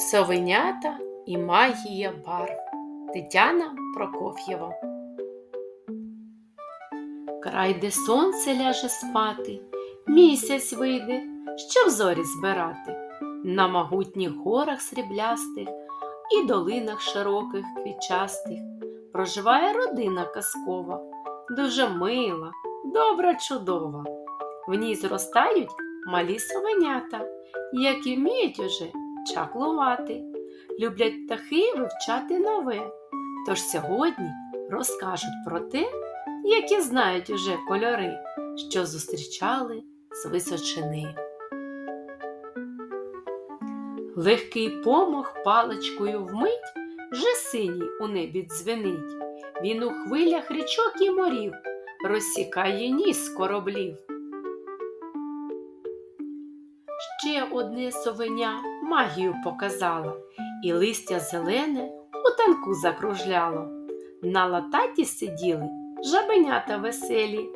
Совенята і магія барв Тетяна Прокоф'єва. Край, де сонце ляже спати, місяць вийде, щоб зорі збирати. На могутніх горах сріблястих і долинах широких квітчастих проживає родина казкова, дуже мила, добра, чудова. В ній зростають малі совенята, які вміють уже чаклувати, люблять птахи вивчати нове. Тож сьогодні розкажуть про те, які знають уже кольори, що зустрічали з височини. Легкий помах паличкою вмить вже синій у небі дзвенить. Він у хвилях річок і морів розсікає ніс кораблів. Ще одне совеня магію показала, і листя зелене у танку закружляло. На лататі сиділи жабенята веселі,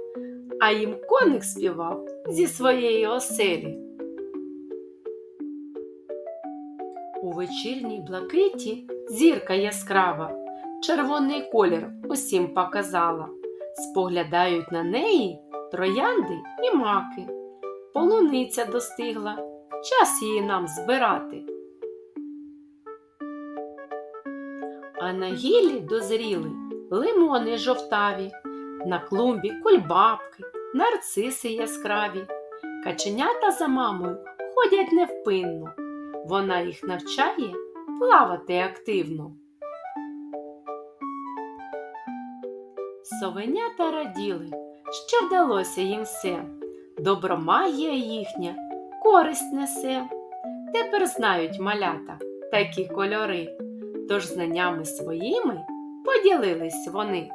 а їм коник співав зі своєї оселі. У вечірній блакиті зірка яскрава, червоний колір усім показала. Споглядають на неї троянди і маки. Полуниця достигла, час її нам збирати. А на гіллі дозріли лимони жовтаві, на клумбі кульбабки, нарциси яскраві. Каченята за мамою ходять невпинно. Вона їх навчає плавати активно. Совенята раділи, що вдалося їм все. Добромагія їхня користь несе. Тепер знають малята такі кольори, тож знаннями своїми поділились вони.